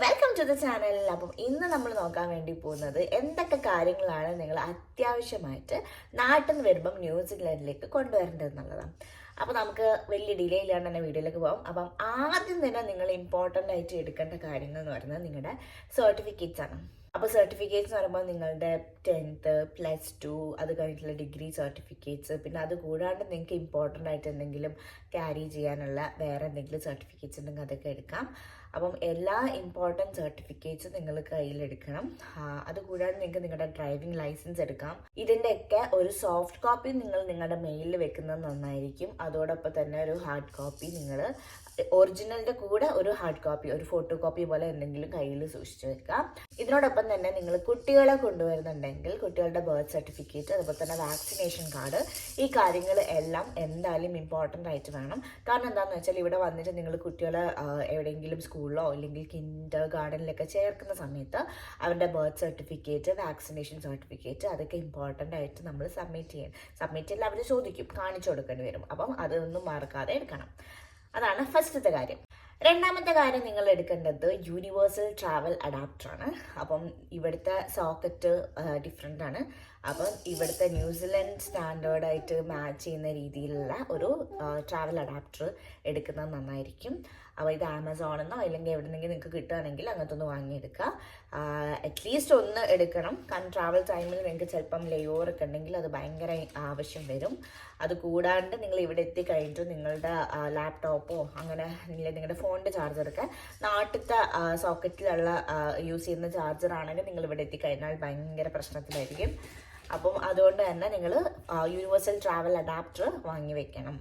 Welcome to the channel അപ്പം ഇന്ന് നമ്മൾ നോക്കാൻ വേണ്ടി പോകുന്നത് എന്തൊക്കെ കാര്യങ്ങളാണ് നിങ്ങൾ അത്യാവശ്യമായിട്ട് നാട്ടിൽ നിന്ന് വരുമ്പം ന്യൂസിലാൻഡിലേക്ക് കൊണ്ടുവരേണ്ടത് എന്നുള്ളതാണ്. അപ്പോൾ നമുക്ക് വലിയ ഡിലേ ഇല്ലാണ്ട് തന്നെ വീഡിയോയിലേക്ക് പോകാം അപ്പം ആദ്യം തന്നെ നിങ്ങൾ ഇമ്പോർട്ടന്റ് ആയിട്ട് എടുക്കേണ്ട കാര്യങ്ങൾ എന്ന് പറയുന്നത് നിങ്ങളുടെ സർട്ടിഫിക്കറ്റ്സ് ആണ്. അപ്പോൾ സർട്ടിഫിക്കറ്റ്സ് എന്ന് പറയുമ്പോൾ നിങ്ങളുടെ ടെൻത്ത് പ്ലസ് ടു അത് കഴിഞ്ഞിട്ടുള്ള ഡിഗ്രി സർട്ടിഫിക്കറ്റ്സ് പിന്നെ അത് കൂടാണ്ട് നിങ്ങൾക്ക് ഇമ്പോർട്ടന്റ് ആയിട്ട് എന്തെങ്കിലും ക്യാരി ചെയ്യാനുള്ള വേറെ എന്തെങ്കിലും സർട്ടിഫിക്കറ്റ്സ് ഉണ്ടെങ്കിൽ അതൊക്കെ എടുക്കാം. അപ്പം എല്ലാ ഇമ്പോർട്ടന്റ് സർട്ടിഫിക്കറ്റ്സും നിങ്ങൾ കയ്യിലെടുക്കണം. അതുകൂടാതെ നിങ്ങൾക്ക് നിങ്ങളുടെ ഡ്രൈവിംഗ് ലൈസൻസ് എടുക്കാം. ഇതിന്റെയൊക്കെ ഒരു സോഫ്റ്റ് കോപ്പി നിങ്ങൾ നിങ്ങളുടെ മെയിലിൽ വെക്കുന്നത് നന്നായിരിക്കും. അതോടൊപ്പം തന്നെ ഒരു ഹാർഡ് കോപ്പി നിങ്ങൾ ഒറിജിനലിന്റെ കൂടെ ഒരു ഹാർഡ് കോപ്പി ഒരു ഫോട്ടോ കോപ്പി പോലെ എന്തെങ്കിലും കയ്യിൽ സൂക്ഷിച്ചു വെക്കാം ഇതിനോടൊപ്പം തന്നെ നിങ്ങൾ കുട്ടികളെ കൊണ്ടുവരുന്നുണ്ടെങ്കിൽ കുട്ടികളുടെ ബർത്ത് സർട്ടിഫിക്കറ്റ് അതുപോലെ തന്നെ വാക്സിനേഷൻ കാർഡ് ഈ കാര്യങ്ങൾ എല്ലാം എന്തായാലും ഇമ്പോർട്ടന്റ് ആയിട്ട് വേണം. കാരണം എന്താണെന്ന് വെച്ചാൽ ഇവിടെ വന്നിട്ട് നിങ്ങൾ കുട്ടികളെ എവിടെയെങ്കിലും എവിടെയെങ്കിലും സ്കൂളിലോ അല്ലെങ്കിൽ കിൻഡർ ഗാർഡനിലൊക്കെ ചേർക്കുന്ന സമയത്ത് അവരുടെ ബർത്ത് സർട്ടിഫിക്കറ്റ് വാക്സിനേഷൻ സർട്ടിഫിക്കറ്റ് അതൊക്കെ ഇമ്പോർട്ടന്റ് ആയിട്ട് നമ്മൾ സബ്മിറ്റ് ചെയ്യണം. സബ്മിറ്റ് ചെയ്താൽ അവർ ചോദിക്കും കാണിച്ചു കൊടുക്കേണ്ടി വരും. അപ്പം അതൊന്നും മറക്കാതെ എടുക്കണം. അതാണ് ഫസ്റ്റത്തെ കാര്യം. രണ്ടാമത്തെ കാര്യം നിങ്ങൾ എടുക്കേണ്ടത് യൂണിവേഴ്സൽ ട്രാവൽ അഡാപ്റ്റർ ആണ്. അപ്പം ഇവിടുത്തെ സോക്കറ്റ് ഡിഫറെന്റ് ആണ്. അപ്പം ഇവിടുത്തെ ന്യൂസിലൻഡ് സ്റ്റാൻഡേർഡായിട്ട് മാച്ച് ചെയ്യുന്ന രീതിയിലുള്ള ഒരു ട്രാവൽ അഡാപ്റ്റർ എടുക്കുന്നത് നന്നായിരിക്കും. അപ്പോൾ ഇത് ആമസോണെന്നോ അല്ലെങ്കിൽ എവിടെന്നെങ്കിലും നിങ്ങൾക്ക് കിട്ടുകയാണെങ്കിൽ അങ്ങനത്തെ ഒന്ന് വാങ്ങിയെടുക്കുക അറ്റ്ലീസ്റ്റ് ഒന്ന് എടുക്കണം. കാരണം ട്രാവൽ ടൈമിൽ നിങ്ങൾക്ക് ചിലപ്പം ലെയോർ ഒക്കെ ഉണ്ടെങ്കിൽ അത് ഭയങ്കര ആവശ്യം വരും. അത് കൂടാണ്ട് നിങ്ങൾ ഇവിടെ എത്തിക്കഴിഞ്ഞിട്ട് നിങ്ങളുടെ ലാപ്ടോപ്പോ അങ്ങനെ നിങ്ങളുടെ ഫോണിന്റെ ചാർജറൊക്കെ നാട്ടിലത്തെ സോക്കറ്റിലുള്ള യൂസ് ചെയ്യുന്ന ചാർജർ ആണെങ്കിൽ നിങ്ങൾ ഇവിടെ എത്തിക്കഴിഞ്ഞാൽ ഭയങ്കര പ്രശ്നത്തിലായിരിക്കും. അപ്പം അതുകൊണ്ട് തന്നെ നിങ്ങൾ യൂണിവേഴ്സൽ ട്രാവൽ അഡാപ്റ്റർ വാങ്ങി വെക്കണം.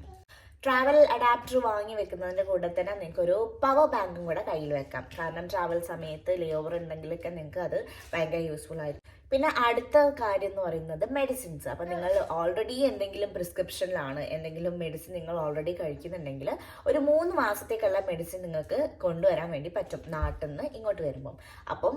ട്രാവൽ അഡാപ്റ്റർ വാങ്ങി വെക്കുന്നതിന്റെ കൂടെ തന്നെ നിങ്ങൾക്ക് ഒരു പവർ ബാങ്കും കൂടെ കയ്യിൽ വെക്കാം. കാരണം ട്രാവൽ സമയത്ത് ലേ ഓവർ ഉണ്ടെങ്കിലൊക്കെ നിങ്ങൾക്ക് അത് ഭയങ്കര യൂസ്ഫുൾ ആയിരിക്കും പിന്നെ അടുത്ത കാര്യം എന്ന് പറയുന്നത് മെഡിസിൻസ് അപ്പം നിങ്ങൾ ഓൾറെഡി എന്തെങ്കിലും പ്രിസ്ക്രിപ്ഷനിലാണ് എന്തെങ്കിലും മെഡിസിൻ നിങ്ങൾ ഓൾറെഡി കഴിക്കുന്നുണ്ടെങ്കിൽ ഒരു മൂന്ന് മാസത്തേക്കുള്ള മെഡിസിൻ നിങ്ങൾക്ക് കൊണ്ടുവരാൻ വേണ്ടി പറ്റും നാട്ടിൽ നിന്ന് ഇങ്ങോട്ട് വരുമ്പം. അപ്പം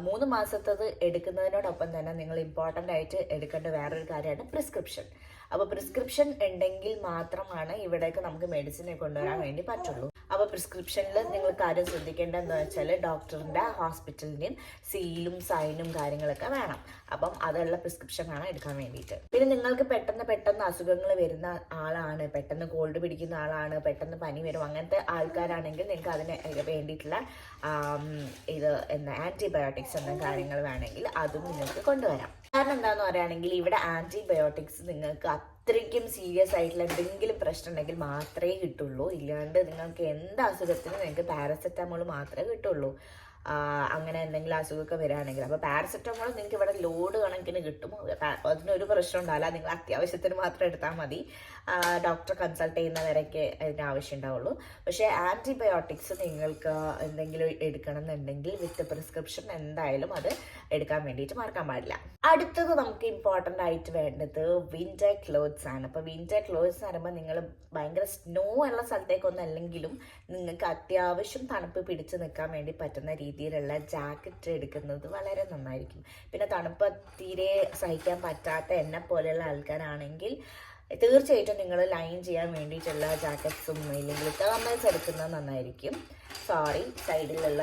മൂന്ന് മാസത്തത് എടുക്കുന്നതിനോടൊപ്പം തന്നെ നിങ്ങൾ ഇമ്പോർട്ടന്റ് ആയിട്ട് എടുക്കേണ്ട വേറൊരു കാര്യമാണ് പ്രിസ്ക്രിപ്ഷൻ അപ്പോൾ പ്രിസ്ക്രിപ്ഷൻ ഉണ്ടെങ്കിൽ മാത്രമാണ് ഇവിടേക്ക് നമുക്ക് മെഡിസിനെ കൊണ്ടുവരാൻ വേണ്ടി പറ്റുള്ളൂ. അപ്പോൾ പ്രിസ്ക്രിപ്ഷനിൽ നിങ്ങൾ കാര്യം ശ്രദ്ധിക്കേണ്ടതെന്ന് വെച്ചാൽ ഡോക്ടറിന്റെ ഹോസ്പിറ്റലിന്റെയും സീലും സൈനും കാര്യങ്ങളൊക്കെ വേണം. അപ്പം അതുള്ള പ്രിസ്ക്രിപ്ഷൻ വേണം എടുക്കാൻ വേണ്ടിയിട്ട്. പിന്നെ നിങ്ങൾക്ക് പെട്ടെന്ന് പെട്ടെന്ന് അസുഖങ്ങൾ വരുന്ന ആളാണ് പെട്ടെന്ന് കോൾഡ് പിടിക്കുന്ന ആളാണ് പെട്ടെന്ന് പനി വരും അങ്ങനത്തെ ആൾക്കാരാണെങ്കിൽ നിങ്ങൾക്ക് അതിന് വേണ്ടിയിട്ടുള്ള ഇത് എന്താ ആന്റിബയോട്ടിക്സ് എന്ന കാര്യങ്ങൾ വേണമെങ്കിൽ അതും നിങ്ങൾക്ക് കൊണ്ടുവരാം. കാരണം എന്താണെന്ന് പറയുകയാണെങ്കിൽ ഇവിടെ ആന്റിബയോട്ടിക്സ് നിങ്ങൾക്ക് അത്രയ്ക്കും സീരിയസ് ആയിട്ടുള്ള എന്തെങ്കിലും പ്രശ്നം ഉണ്ടെങ്കിൽ മാത്രമേ കിട്ടുള്ളൂ. ഇല്ലാണ്ട് നിങ്ങൾക്ക് എന്ത് അസുഖത്തിനും നിങ്ങൾക്ക് പാരസെറ്റമോൾ മാത്രമേ കിട്ടുള്ളൂ. അങ്ങനെ എന്തെങ്കിലും അസുഖമൊക്കെ വരികയാണെങ്കിൽ. അപ്പോൾ പാരസെറ്റമോൾ നിങ്ങൾക്ക് ഇവിടെ ലോഡ് കണക്കിന് കിട്ടും. അതിനൊരു പ്രശ്നം ഉണ്ടാവില്ല. നിങ്ങൾ അത്യാവശ്യത്തിന് മാത്രം എടുത്താൽ മതി. ഡോക്ടറെ കൺസൾട്ട് ചെയ്യുന്നവരൊക്കെ അതിന് ആവശ്യം ഉണ്ടാവുള്ളൂ. പക്ഷേ ആന്റിബയോട്ടിക്സ് നിങ്ങൾക്ക് എന്തെങ്കിലും എടുക്കണം എന്നുണ്ടെങ്കിൽ വിത്ത് പ്രിസ്ക്രിപ്ഷൻ എന്തായാലും അത് എടുക്കാൻ വേണ്ടിയിട്ട് മറക്കാൻ പാടില്ല. അടുത്തത് നമുക്ക് ഇമ്പോർട്ടന്റ് ആയിട്ട് വേണ്ടത് വിന്റർ ക്ലോത്ത്സ് ആണ്. അപ്പോൾ വിന്റർ ക്ലോത്ത്സ് എന്ന് പറയുമ്പോൾ നിങ്ങൾ ഭയങ്കര സ്നോ ഉള്ള സ്ഥലത്തേക്കൊന്നും അല്ലെങ്കിലും നിങ്ങൾക്ക് അത്യാവശ്യം തണുപ്പ് പിടിച്ച് നിൽക്കാൻ വേണ്ടി പറ്റുന്ന രീതിയിലുള്ള ജാക്കറ്റ് എടുക്കുന്നത് വളരെ നന്നായിരിക്കും. പിന്നെ തണുപ്പ് തീരെ സഹിക്കാൻ പറ്റാത്ത എന്നെ പോലെയുള്ള ആൾക്കാരാണെങ്കിൽ തീർച്ചയായിട്ടും നിങ്ങൾ ലൈൻ ചെയ്യാൻ വേണ്ടിയിട്ടുള്ള ജാക്കറ്റ്സും ഇല്ലെങ്കിൽ തേർമൽസ് എടുക്കുന്നത് നന്നായിരിക്കും. സോറി സൈഡിലുള്ള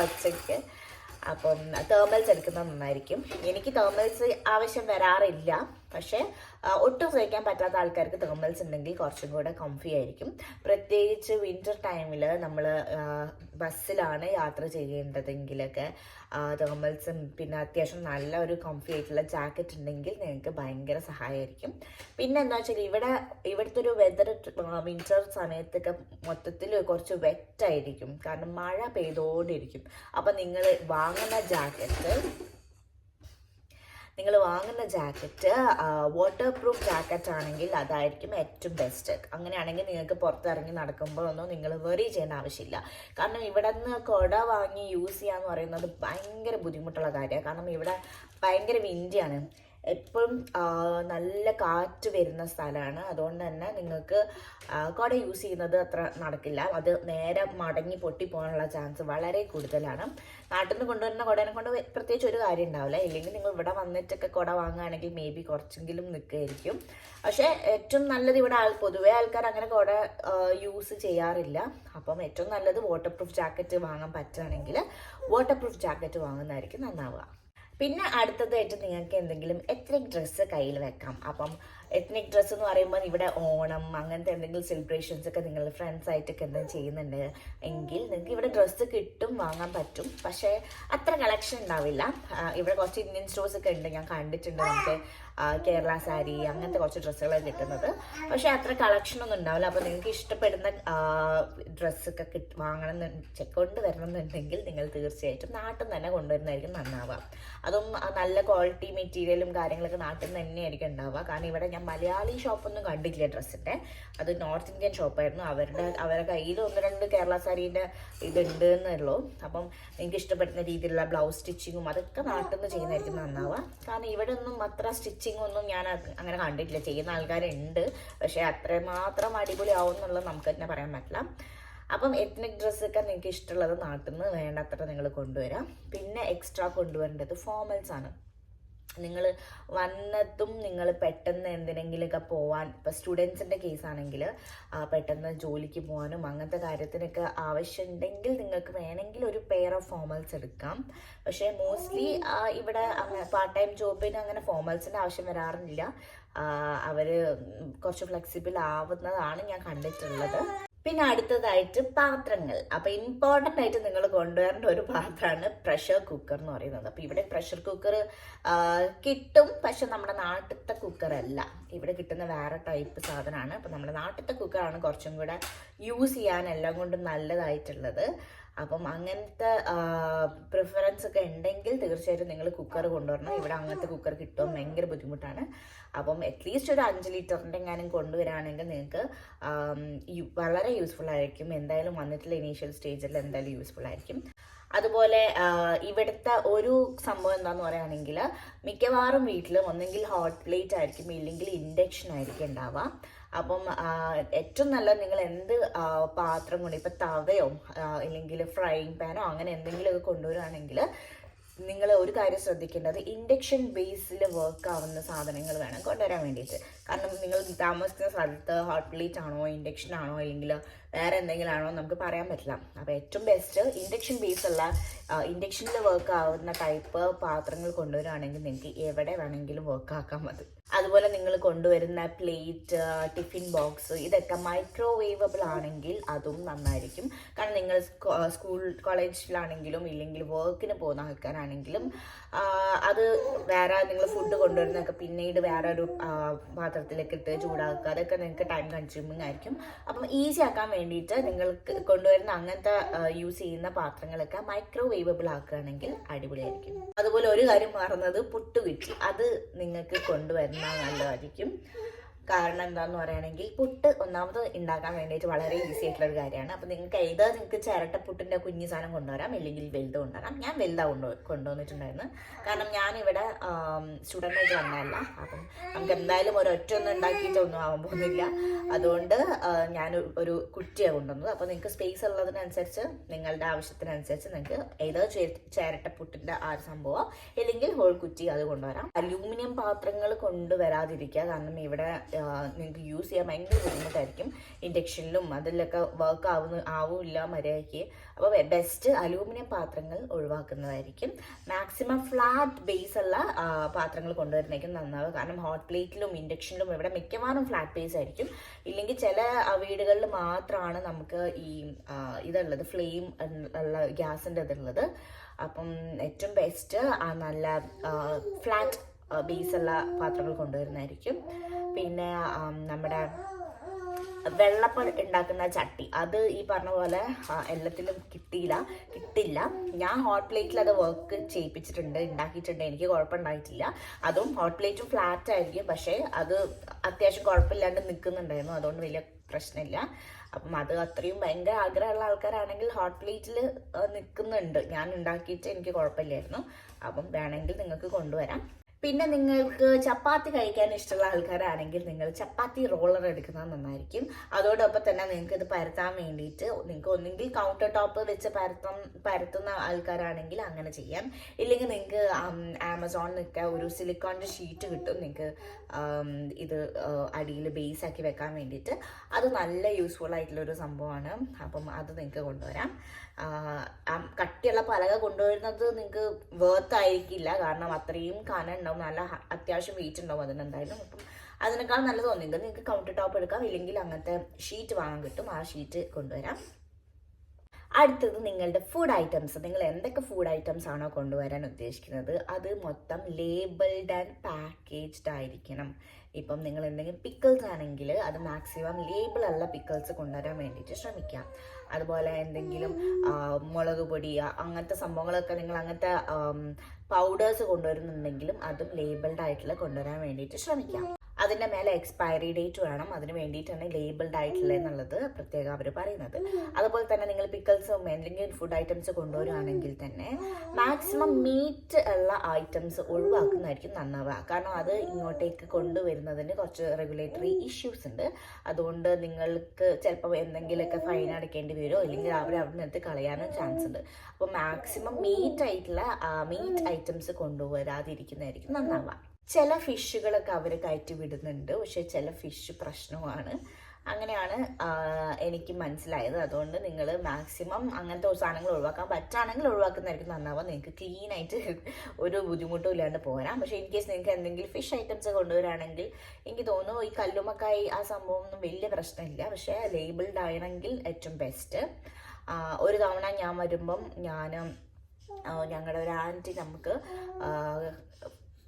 ഒച്ചയ്ക്ക് അപ്പം തേർമൽസ് എടുക്കുന്നത് നന്നായിരിക്കും. എനിക്ക് തേർമൽസ് ആവശ്യം വരാറില്ല. പക്ഷേ ഒട്ടും സഹിക്കാൻ പറ്റാത്ത ആൾക്കാർക്ക് തേർമൽസ് ഉണ്ടെങ്കിൽ കുറച്ചും കൂടെ കംഫി ആയിരിക്കും. പ്രത്യേകിച്ച് വിന്റർ ടൈമിൽ നമ്മൾ ബസ്സിലാണ് യാത്ര ചെയ്യേണ്ടതെങ്കിലൊക്കെ തേർമൽസും പിന്നെ അത്യാവശ്യം നല്ല ഒരു കംഫി ആയിട്ടുള്ള ജാക്കറ്റ് ഉണ്ടെങ്കിൽ നിങ്ങൾക്ക് ഭയങ്കര സഹായമായിരിക്കും. പിന്നെ എന്താ വെച്ചാൽ ഇവിടെ ഇവിടുത്തെ ഒരു വെതർ വിന്റർ സമയത്തൊക്കെ മൊത്തത്തിൽ കുറച്ച് വെറ്റായിരിക്കും കാരണം മഴ പെയ്തുകൊണ്ടിരിക്കും അപ്പം നിങ്ങൾ വാങ്ങുന്ന ജാക്കറ്റ് നിങ്ങൾ വാങ്ങുന്ന ജാക്കറ്റ് വാട്ടർ പ്രൂഫ് ജാക്കറ്റ് ആണെങ്കിൽ അതായിരിക്കും ഏറ്റവും ബെസ്റ്റ് അങ്ങനെയാണെങ്കിൽ നിങ്ങൾക്ക് പുറത്തിറങ്ങി നടക്കുമ്പോഴൊന്നും നിങ്ങൾ വെറി ചെയ്യേണ്ട ആവശ്യമില്ല. കാരണം ഇവിടെ നിന്ന് കുട വാങ്ങി യൂസ് ചെയ്യാന്ന് പറയുന്നത് ഭയങ്കര ബുദ്ധിമുട്ടുള്ള കാര്യമാണ്. കാരണം ഇവിടെ ഭയങ്കര വിൻഡിയാണ് എപ്പോഴും നല്ല കാറ്റ് വരുന്ന സ്ഥലമാണ്. അതുകൊണ്ട് തന്നെ നിങ്ങൾക്ക് കുട യൂസ് ചെയ്യുന്നത് അത്ര നടക്കില്ല. അത് നേരെ മടങ്ങി പൊട്ടി പോകാനുള്ള ചാൻസ് വളരെ കൂടുതലാണ്. നാട്ടിൽ നിന്ന് കൊണ്ടുവരുന്ന കുടനെ കൊണ്ട് പ്രത്യേകിച്ച് ഒരു കാര്യം ഉണ്ടാവില്ല. ഇല്ലെങ്കിൽ നിങ്ങൾ ഇവിടെ വന്നിട്ടൊക്കെ കുട വാങ്ങുകയാണെങ്കിൽ മേ ബി കുറച്ചെങ്കിലും നിൽക്കുമായിരിക്കും പക്ഷേ ഏറ്റവും നല്ലത് ഇവിടെ ആൾ പൊതുവേ ആൾക്കാർ അങ്ങനെ കുട യൂസ് ചെയ്യാറില്ല. അപ്പം ഏറ്റവും നല്ലത് വാട്ടർ പ്രൂഫ് ജാക്കറ്റ് വാങ്ങാൻ പറ്റുകയാണെങ്കിൽ വാട്ടർ പ്രൂഫ് ജാക്കറ്റ് വാങ്ങുന്നതായിരിക്കും നന്നാവുക. പിന്നെ അടുത്തതായിട്ട് നിങ്ങൾക്ക് എന്തെങ്കിലും എത്നിക് ഡ്രസ്സ് കയ്യിൽ വെക്കാം. അപ്പം എത്നിക് ഡ്രസ്സ് എന്ന് പറയുമ്പോൾ ഇവിടെ ഓണം അങ്ങനത്തെ എന്തെങ്കിലും സെലിബ്രേഷൻസ് ഒക്കെ നിങ്ങൾ ഫ്രണ്ട്സ് ആയിട്ടൊക്കെ എന്തെങ്കിലും ചെയ്യുന്നുണ്ട് എങ്കിൽ നിങ്ങൾക്ക് ഇവിടെ ഡ്രസ്സ് കിട്ടും വാങ്ങാൻ പറ്റും. പക്ഷേ അത്ര കളക്ഷൻ ഉണ്ടാവില്ല. ഇവിടെ കുറച്ച് ഇന്ത്യൻ സ്റ്റോഴ്സ് ഒക്കെ ഉണ്ട്. ഞാൻ കണ്ടിട്ടുണ്ട്. നമുക്ക് കേരള സാരി അങ്ങനത്തെ കുറച്ച് ഡ്രസ്സുകളൊക്കെ കിട്ടുന്നത്. പക്ഷേ അത്ര കളക്ഷൻ ഒന്നും ഉണ്ടാവില്ല. അപ്പോൾ നിങ്ങൾക്ക് ഇഷ്ടപ്പെടുന്ന ഡ്രസ്സൊക്കെ കിട്ടി വാങ്ങണം എന്ന് കൊണ്ടുവരണം എന്നുണ്ടെങ്കിൽ നിങ്ങൾ തീർച്ചയായിട്ടും നാട്ടിൽ തന്നെ കൊണ്ടുവരുന്നതായിരിക്കും നന്നാവുക അതും നല്ല ക്വാളിറ്റി മെറ്റീരിയലും കാര്യങ്ങളൊക്കെ നാട്ടിൽ നിന്ന് തന്നെയായിരിക്കും ഉണ്ടാവുക. കാരണം ഇവിടെ ഞാൻ മലയാളി ഷോപ്പൊന്നും കണ്ടിട്ടില്ല ഡ്രസ്സിന്റെ. അത് നോർത്ത് ഇന്ത്യൻ ഷോപ്പായിരുന്നു അവരുടെ അവരുടെ കയ്യിൽ ഒന്ന് രണ്ട് കേരള സാരീന്റെ ഇതുണ്ട് എന്നുള്ളൂ. അപ്പം നിങ്ങൾക്ക് ഇഷ്ടപ്പെടുന്ന രീതിയിലുള്ള ബ്ലൗസ് സ്റ്റിച്ചിങ്ങും അതൊക്കെ നാട്ടിൽ നിന്ന് ചെയ്യുന്നതായിരിക്കും നന്നാവുക കാരണം ഇവിടെ ഒന്നും അത്ര സ്റ്റിച്ചിങ് ഒന്നും ഞാൻ അങ്ങനെ കണ്ടിട്ടില്ല. ചെയ്യുന്ന ആൾക്കാരുണ്ട്. പക്ഷേ അത്രമാത്രം അടിപൊളിയാവും എന്നുള്ളത് നമുക്ക് തന്നെ പറയാൻ പറ്റില്ല. അപ്പം എത്നിക് ഡ്രസ്സൊക്കെ നിങ്ങൾക്ക് ഇഷ്ടമുള്ളത് നാട്ടിൽ നിന്ന് വേണ്ടത്ര നിങ്ങൾ കൊണ്ടുവരാം. പിന്നെ എക്സ്ട്രാ കൊണ്ടുവരേണ്ടത് ഫോമൽസ് ആണ്. നിങ്ങൾ വന്നതും നിങ്ങൾ പെട്ടെന്ന് എന്തിനെങ്കിലുമൊക്കെ പോവാൻ ഇപ്പോൾ സ്റ്റുഡൻസിന്റെ കേസാണെങ്കിൽ പെട്ടെന്ന് ജോലിക്ക് പോകാനും അങ്ങനത്തെ കാര്യത്തിനൊക്കെ ആവശ്യമുണ്ടെങ്കിൽ നിങ്ങൾക്ക് വേണമെങ്കിൽ ഒരു പെയർ ഓഫ് ഫോമൽസ് എടുക്കാം. പക്ഷേ മോസ്റ്റ്ലി ഇവിടെ പാർട്ട് ടൈം ജോബിന് അങ്ങനെ ഫോമൽസിന്റെ ആവശ്യം വരാറില്ല. അവർ കുറച്ച് ഫ്ലെക്സിബിൾ ആവുന്നതാണ് ഞാൻ കണ്ടിട്ടുള്ളത്. പിന്നെ അടുത്തതായിട്ട് പാത്രങ്ങൾ. അപ്പൊ ഇമ്പോർട്ടന്റ് ആയിട്ട് നിങ്ങൾ കൊണ്ടുവരേണ്ട ഒരു പാത്രമാണ് പ്രഷർ കുക്കർ എന്ന് പറയുന്നത്. അപ്പൊ ഇവിടെ പ്രഷർ കുക്കർ കിട്ടും. പക്ഷെ നമ്മുടെ നാട്ടിലത്തെ കുക്കർ അല്ല. ഇവിടെ കിട്ടുന്ന വേറെ ടൈപ്പ് സാധനമാണ്. അപ്പൊ നമ്മുടെ നാട്ടിലത്തെ കുക്കറാണ് കുറച്ചും കൂടെ യൂസ് ചെയ്യാൻ എല്ലാം കൊണ്ടും നല്ലതായിട്ടുള്ളത്. അപ്പം അങ്ങനത്തെ പ്രിഫറൻസ് ഒക്കെ ഉണ്ടെങ്കിൽ തീർച്ചയായിട്ടും നിങ്ങൾ കുക്കർ കൊണ്ടുവരണം. ഇവിടെ അങ്ങനത്തെ കുക്കർ കിട്ടും ഭയങ്കര ബുദ്ധിമുട്ടാണ്. അപ്പം അറ്റ്ലീസ്റ്റ് ഒരു അഞ്ച് ലിറ്ററിന്റെ എങ്ങാനും കൊണ്ടുവരാണെങ്കിൽ നിങ്ങൾക്ക് വളരെ യൂസ്ഫുൾ ആയിരിക്കും. എന്തായാലും വന്നിട്ടുള്ള ഇനീഷ്യൽ സ്റ്റേജിൽ എന്തായാലും യൂസ്ഫുൾ ആയിരിക്കും. അതുപോലെ ഇവിടുത്തെ ഒരു സംഭവം എന്താന്ന് പറയുകയാണെങ്കിൽ മിക്കവാറും വീട്ടിലും ഒന്നെങ്കിൽ ഹോട്ട് പ്ലേറ്റ് ആയിരിക്കും ഇല്ലെങ്കിൽ ഇൻഡക്ഷൻ ആയിരിക്കും ഉണ്ടാവുക. അപ്പം ഏറ്റവും നല്ലത് നിങ്ങൾ എന്ത് പാത്രം കൊണ്ട് ഇപ്പം തവയോ അല്ലെങ്കിൽ ഫ്രൈങ് പാനോ അങ്ങനെ എന്തെങ്കിലുമൊക്കെ കൊണ്ടുവരികയാണെങ്കിൽ നിങ്ങൾ ഒരു കാര്യം ശ്രദ്ധിക്കേണ്ടത് ഇൻഡക്ഷൻ ബേസിൽ വർക്ക് ആവുന്ന സാധനങ്ങൾ വേണം കൊണ്ടുവരാൻ വേണ്ടിയിട്ട്. കാരണം നിങ്ങൾ താമസിക്കുന്ന സ്ഥലത്ത് ഹോട്ട് പ്ലേറ്റ് ആണോ ഇൻഡക്ഷൻ ആണോ അല്ലെങ്കിൽ വേറെ എന്തെങ്കിലും ആണോ നമുക്ക് പറയാൻ പറ്റില്ല. അപ്പോൾ ഏറ്റവും ബെസ്റ്റ് ഇൻഡക്ഷൻ ബേസ് ഉള്ള ഇൻഡക്ഷനിൽ വർക്ക് ആവുന്ന ടൈപ്പ് പാത്രങ്ങൾ കൊണ്ടുവരികയാണെങ്കിൽ നിങ്ങൾക്ക് എവിടെ വേണമെങ്കിലും വർക്ക് ആക്കാൻ മതി അതുപോലെ നിങ്ങൾ കൊണ്ടുവരുന്ന പ്ലേറ്റ് ടിഫിൻ ബോക്സ് ഇതൊക്കെ മൈക്രോവേവബിൾ ആണെങ്കിൽ അതും നന്നായിരിക്കും. കാരണം നിങ്ങൾ സ്കൂൾ കോളേജിലാണെങ്കിലും ഇല്ലെങ്കിൽ വർക്കിന് പോകുന്ന ആൾക്കാരാണെങ്കിലും അത് വേറെ നിങ്ങൾ ഫുഡ് കൊണ്ടുവരുന്നതൊക്കെ പിന്നീട് വേറെ ഒരു പാത്രത്തിലേക്ക് ഇട്ട് ചൂടാക്കുക. അതൊക്കെ നിങ്ങൾക്ക് ടൈം കൺസ്യൂമിങ് ആയിരിക്കും. അപ്പം ഈസി ആക്കാൻ വേണ്ടിയിട്ട് നിങ്ങൾക്ക് കൊണ്ടുവരുന്ന അങ്ങനത്തെ യൂസ് ചെയ്യുന്ന പാത്രങ്ങളൊക്കെ മൈക്രോവേവബിൾ ആക്കുകയാണെങ്കിൽ അടിപൊളിയായിരിക്കും. അതുപോലെ ഒരു കാര്യം മറന്നത് പുട്ടുകുറ്റി. അത് നിങ്ങൾക്ക് കൊണ്ടുവരുന്ന നല്ലതായിരിക്കും. കാരണം എന്താന്ന് പറയുകയാണെങ്കിൽ പുട്ട് ഒന്നാമത് ഉണ്ടാക്കാൻ വേണ്ടിയിട്ട് വളരെ ഈസി ആയിട്ടുള്ള ഒരു കാര്യമാണ്. അപ്പം നിങ്ങൾക്ക് ഏത് നിങ്ങൾക്ക് ചിരട്ട പുട്ടിന്റെ കുഞ്ഞു സാധനം കൊണ്ടുവരാം അല്ലെങ്കിൽ വലുത് കൊണ്ടുവരാം. ഞാൻ വലുതാണ് കൊണ്ടു കൊണ്ടുവന്നിട്ടുണ്ടായിരുന്നു. കാരണം ഞാനിവിടെ സ്റ്റുഡന്റ് ആയിട്ട് വന്നതല്ല. അപ്പം നമുക്ക് എന്തായാലും ഒരു ഒറ്റ ഒന്നും ഉണ്ടാക്കിയിട്ട് ഒന്നും ആവാൻ പോകുന്നില്ല. അതുകൊണ്ട് ഞാൻ ഒരു- കുറ്റിയാണ് കൊണ്ടുവന്നത്. അപ്പോൾ നിങ്ങൾക്ക് സ്പേസ് ഉള്ളതിനനുസരിച്ച് നിങ്ങളുടെ ആവശ്യത്തിനനുസരിച്ച് നിങ്ങൾക്ക് ഏതോ ചിരട്ടപ്പുട്ടിന്റെ ആ ഒരു സംഭവം അല്ലെങ്കിൽ ഹോൾ കുറ്റി അത് കൊണ്ടുവരാം. അലൂമിനിയം പാത്രങ്ങൾ കൊണ്ടുവരാതിരിക്കുക. കാരണം ഇവിടെ നിങ്ങൾക്ക് യൂസ് ചെയ്യാൻ ഭയങ്കര ബുദ്ധിമുട്ടായിരിക്കും. ഇൻഡക്ഷനിലും അതിലൊക്കെ വർക്ക് ആവുന്ന ആവില്ല മര്യാദയ്ക്ക്. അപ്പോൾ ബെസ്റ്റ് അലൂമിനിയം പാത്രങ്ങൾ ഒഴിവാക്കുന്നതായിരിക്കും. മാക്സിമം ഫ്ലാറ്റ് ബേസ് ഉള്ള പാത്രങ്ങൾ കൊണ്ടുവരുന്നതായിരിക്കും നന്നാവുക. കാരണം ഹോട്ട് പ്ലേറ്റിലും ഇൻഡക്ഷനിലും ഇവിടെ മിക്കവാറും ഫ്ലാറ്റ് ബേസ് ആയിരിക്കും. ഇല്ലെങ്കിൽ ചില വീടുകളിൽ മാത്രമാണ് നമുക്ക് ഈ ഇതുള്ളത് ഫ്ലെയിം ഉള്ള ഗ്യാസിന്റെ ഇതുള്ളത് അപ്പം ഏറ്റവും ബെസ്റ്റ് നല്ല ഫ്ലാറ്റ് ബേസുള്ള പാത്രങ്ങൾ കൊണ്ടുവരുന്നതായിരിക്കും. പിന്നെ നമ്മുടെ വെള്ളപ്പം ഉണ്ടാക്കുന്ന ചട്ടി. അത് ഈ പറഞ്ഞ പോലെ എല്ലാത്തിലും കിട്ടിയില്ല. കിട്ടില്ല. ഞാൻ ഹോട്ട് പ്ലേറ്റിൽ അത് വർക്ക് ചെയ്യിപ്പിച്ചിട്ടുണ്ട് ഉണ്ടാക്കിയിട്ടുണ്ട്. എനിക്ക് കുഴപ്പമുണ്ടായിട്ടില്ല. അതും ഹോട്ട് പ്ലേറ്റും ഫ്ലാറ്റ് ആയിരിക്കും. പക്ഷേ അത് അത്യാവശ്യം കുഴപ്പമില്ലാണ്ട് നിൽക്കുന്നുണ്ടായിരുന്നു. അതുകൊണ്ട് വലിയ പ്രശ്നമില്ല. അപ്പം അത് അത്രയും ഭയങ്കര ആഗ്രഹമുള്ള ആൾക്കാരാണെങ്കിൽ ഹോട്ട് പ്ലേറ്റിൽ നിൽക്കുന്നുണ്ട്. ഞാൻ ഉണ്ടാക്കിയിട്ട് എനിക്ക് കുഴപ്പമില്ലായിരുന്നു. അപ്പം വേണമെങ്കിൽ നിങ്ങൾക്ക് കൊണ്ടുവരാം. പിന്നെ നിങ്ങൾക്ക് ചപ്പാത്തി കഴിക്കാൻ ഇഷ്ടമുള്ള ആൾക്കാരാണെങ്കിൽ നിങ്ങൾ ചപ്പാത്തി റോളർ എടുക്കുന്നത് നന്നായിരിക്കും. അതോടൊപ്പം തന്നെ നിങ്ങൾക്ക് ഇത് പരത്താൻ വേണ്ടിയിട്ട് നിങ്ങൾക്ക് ഒന്നെങ്കിൽ കൗണ്ടർ ടോപ്പ് വെച്ച് പരത്തം പരത്തുന്ന ആൾക്കാരാണെങ്കിൽ അങ്ങനെ ചെയ്യാം. ഇല്ലെങ്കിൽ നിങ്ങൾക്ക് ആമസോണിൽ നിൽക്കുക ഒരു സിലിക്കോണിന്റെ ഷീറ്റ് കിട്ടും. നിങ്ങൾക്ക് ഇത് അടിയിൽ ബേസ് ആക്കി വെക്കാൻ വേണ്ടിയിട്ട്. അത് നല്ല യൂസ്ഫുൾ ആയിട്ടുള്ള ഒരു സംഭവമാണ്. അപ്പം അത് നിങ്ങൾക്ക് കൊണ്ടുവരാം. കട്ടിയുള്ള പലക കൊണ്ടുവരുന്നത് നിങ്ങൾക്ക് വേർത്ത് ആയിരിക്കില്ല. കാരണം അത്രയും കനം ഉണ്ടാവും നല്ല അത്യാവശ്യം വെയിറ്റ് ഉണ്ടാവും അതിനെന്തായാലും. അപ്പം അതിനേക്കാൾ നല്ലത് ഒന്നെങ്കിൽ നിങ്ങൾക്ക് കൗണ്ടർ ടോപ്പ് എടുക്കാം. ഇല്ലെങ്കിൽ അങ്ങനത്തെ ഷീറ്റ് വാങ്ങാൻ കിട്ടും. ആ ഷീറ്റ് കൊണ്ടുവരാം. അടുത്തത് നിങ്ങളുടെ ഫുഡ് ഐറ്റംസ് നിങ്ങൾ എന്തൊക്കെ ഫുഡ് ഐറ്റംസ് ആണോ കൊണ്ടുവരാൻ ഉദ്ദേശിക്കുന്നത്? അത് മൊത്തം ലേബിൾഡ് ആൻഡ് പാക്കേജ്ഡ് ആയിരിക്കണം. ഇപ്പം നിങ്ങൾ എന്തെങ്കിലും പിക്കിൾസ് ആണെങ്കിൽ അത് മാക്സിമം ലേബിൾ അല്ല പിക്കിൾസ് കൊണ്ടുവരാൻ വേണ്ടിയിട്ട് ശ്രമിക്കാം. അതുപോലെ എന്തെങ്കിലും മുളക് പൊടി അങ്ങനത്തെ സംഭവങ്ങളൊക്കെ നിങ്ങൾ അങ്ങനത്തെ പൗഡേഴ്സ് കൊണ്ടുവരുന്നുണ്ടെങ്കിലും അതും ലേബിൾഡ് ആയിട്ടുള്ള കൊണ്ടുവരാൻ വേണ്ടിയിട്ട് ശ്രമിക്കാം. അതിന്റെ മേലെ എക്സ്പയറി ഡേറ്റ് വേണം. അതിന് വേണ്ടിയിട്ടാണ് ലേബിൾഡ് ആയിട്ടുള്ളത് എന്നുള്ളത് പ്രത്യേകം അവർ പറയുന്നത്. അതുപോലെ തന്നെ നിങ്ങൾ പിക്കിൾസും എന്തെങ്കിലും ഫുഡ് ഐറ്റംസ് കൊണ്ടുവരികയാണെങ്കിൽ തന്നെ മാക്സിമം മീറ്റ് ഉള്ള ഐറ്റംസ് ഒഴിവാക്കുന്നതായിരിക്കും നന്നാവുക. കാരണം അത് ഇങ്ങോട്ടേക്ക് കൊണ്ടുവരുന്നതിന് കുറച്ച് റെഗുലേറ്ററി ഇഷ്യൂസ് ഉണ്ട്. അതുകൊണ്ട് നിങ്ങൾക്ക് ചിലപ്പോൾ എന്തെങ്കിലുമൊക്കെ ഫൈൻ അടയ്ക്കേണ്ടി വരുമോ അല്ലെങ്കിൽ അവർ അവിടെ നിന്ന് കളയാനും ചാൻസ് ഉണ്ട്. അപ്പോൾ മാക്സിമം മീറ്റ് ആയിട്ടുള്ള മീറ്റ് ഐറ്റംസ് കൊണ്ടുവരാതിരിക്കുന്നതായിരിക്കും നന്നാവുക. ചില ഫിഷുകളൊക്കെ അവർ കയറ്റി വിടുന്നുണ്ട് പക്ഷെ ചില ഫിഷ് പ്രശ്നമാണ്. അങ്ങനെയാണ് എനിക്ക് മനസ്സിലായത്. അതുകൊണ്ട് നിങ്ങൾ മാക്സിമം അങ്ങനത്തെ സാധനങ്ങൾ ഒഴിവാക്കാൻ പറ്റുകയാണെങ്കിൽ ഒഴിവാക്കുന്നതായിരിക്കും നന്നാവുക. നിങ്ങൾക്ക് ക്ലീൻ ആയിട്ട് ഒരു ബുദ്ധിമുട്ടും ഇല്ലാണ്ട് പോരാം. പക്ഷേ ഇൻ കേസ് നിങ്ങൾക്ക് എന്തെങ്കിലും ഫിഷ് ഐറ്റംസ് കൊണ്ടുവരാണെങ്കിൽ എനിക്ക് തോന്നുന്നു ഈ കല്ലുമക്കായി ആ സംഭവം ഒന്നും വലിയ പ്രശ്നമില്ല. പക്ഷേ ലേബിൾഡ് ആണെങ്കിൽ ഏറ്റവും ബെസ്റ്റ് ഒരു തവണ ഞാൻ വരുമ്പം ഞാൻ ഞങ്ങളുടെ ഒരു ആന്റി നമുക്ക്